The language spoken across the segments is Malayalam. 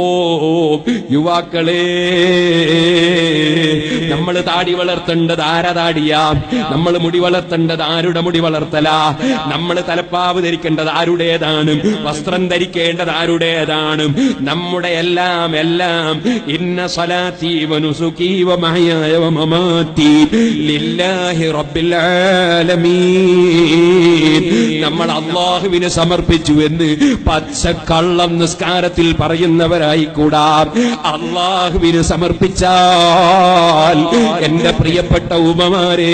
ഓ യുവാക്കളെ നമ്മൾ താടി വളർത്തേണ്ടത് ആരാ താടിയാ? നമ്മൾ മുടി വളർത്തേണ്ടത് ആരുടെ മുടി വളർത്തല? നമ്മൾ തലപ്പാവ് ധരിക്കേണ്ടത് ആരുടേതാണ്? വസ്ത്രം ധരിക്കേണ്ടത് ആരുടേതാണ്? നമ്മുടെ എല്ലാം എല്ലാം ഇന്ന സലാത്തി സുഖീവമായ വമഹയായ വമമാത്തി ലില്ലാഹി റബ്ബിൽ ആലമീൻ. നമ്മൾ അള്ളാഹുവിന് സമർപ്പിച്ചു എന്ന് പച്ചക്കള്ളം നിസ്കാരത്തിൽ പറയുന്നവരായി കൂടാ അള്ളാഹുവിന് സമർപ്പിച്ചാൽ എന്റെ പ്രിയപ്പെട്ട ഉപമാരെ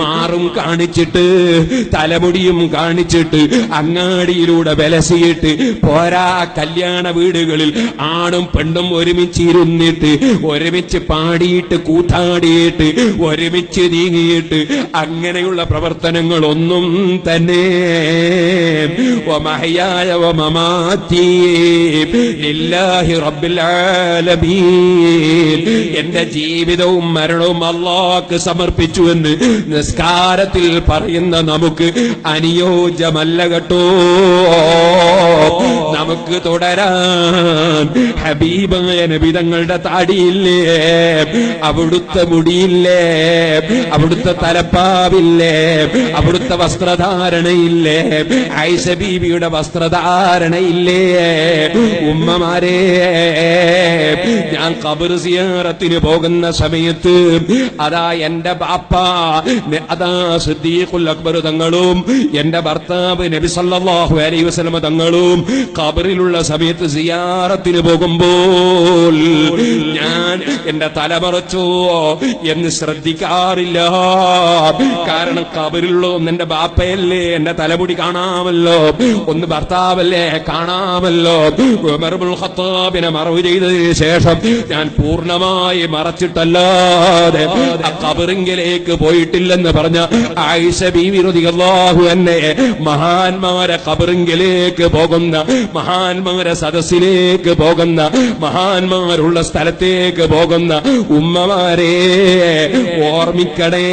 മാറും കാണിച്ചിട്ട് തലമുടിയും കാണിച്ചിട്ട് അങ്ങാടിയിലൂടെ വിലസിയിട്ട് പോരാ കല്യാണ വീടുകളിൽ ആണും പെണ്ണും ഒരുമിച്ച് ഇരുന്നിട്ട് ഒരുമിച്ച് പാടിയിട്ട് കൂത്താടിയിട്ട് ഒരുമിച്ച് നീങ്ങിയിട്ട് അങ്ങനെയുള്ള പ്രവർത്തനങ്ങളൊന്നും തന്നെ. ومحياي ومماتي ലില്ലാഹി رب العالمين എന്റെ ജീവിതവും മരണവും അള്ളാഹ്ക്ക് സമർപ്പിച്ചു എന്ന് നിസ്കാരത്തിൽ പറയുന്ന നമുക്ക് അനുയോജ്യമല്ല കേട്ടോ. നമുക്ക് തുടരാം ഹബീബായ നബിതങ്ങളുടെ താടിയില്ലേ? അവിടുത്തെ മുടിയില്ലേ? അവിടുത്തെ തലപ്പാവില്ലേ? അവിടുത്തെ വസ്ത്രധാരണയില്ലേ? ഐഷ ബീവിയുടെ വസ്ത്രധാരണയില്ലേ? ഉമ്മമാരെ ഞാൻ കബർ സിയാറത്തിന് പോകുന്ന സമയത്ത് അതാ എന്റെ ബാപ്പ അതാ സിദ്ദീഖുൽ അക്ബർ തങ്ങളും എന്റെ ഭർത്താവ് നബി സല്ലല്ലാഹു അലൈഹി വസല്ലമ തങ്ങളും കബറിലുള്ള സമയത്ത് സിയാറത്തിന് പോകുമ്പോൾ ഞാൻ എന്റെ തലമറച്ചോ എന്ന് ശ്രദ്ധിക്കാറില്ല. കാരണം കബറിലുള്ള എന്റെ ബാപ്പയല്ലേ എന്റെ തലമുടി കാണാമല്ലോ ഒന്ന് ഭർത്താവല്ലേ കാണാമല്ലോ. ഖത്താബിനെ മറവ് ചെയ്തതിന് ശേഷം ഞാൻ പൂർണമായി മറച്ചിട്ടല്ലാതെ ആ ഖബറിങ്കിലേക്ക് പോയിട്ടില്ലെന്ന് പറഞ്ഞ ആയിഷ ബീവി അള്ളാഹു എന്നെ മഹാന്മാരെ കബറിങ്കിലേക്ക് പോകുന്ന മഹാന്മാരെ സദസ്സിലേക്ക് പോകുന്ന മഹാന്മാരുള്ള സ്ഥലത്തേക്ക് പോകുന്ന ഉമ്മമാരെ ഓർമ്മിക്കണേ.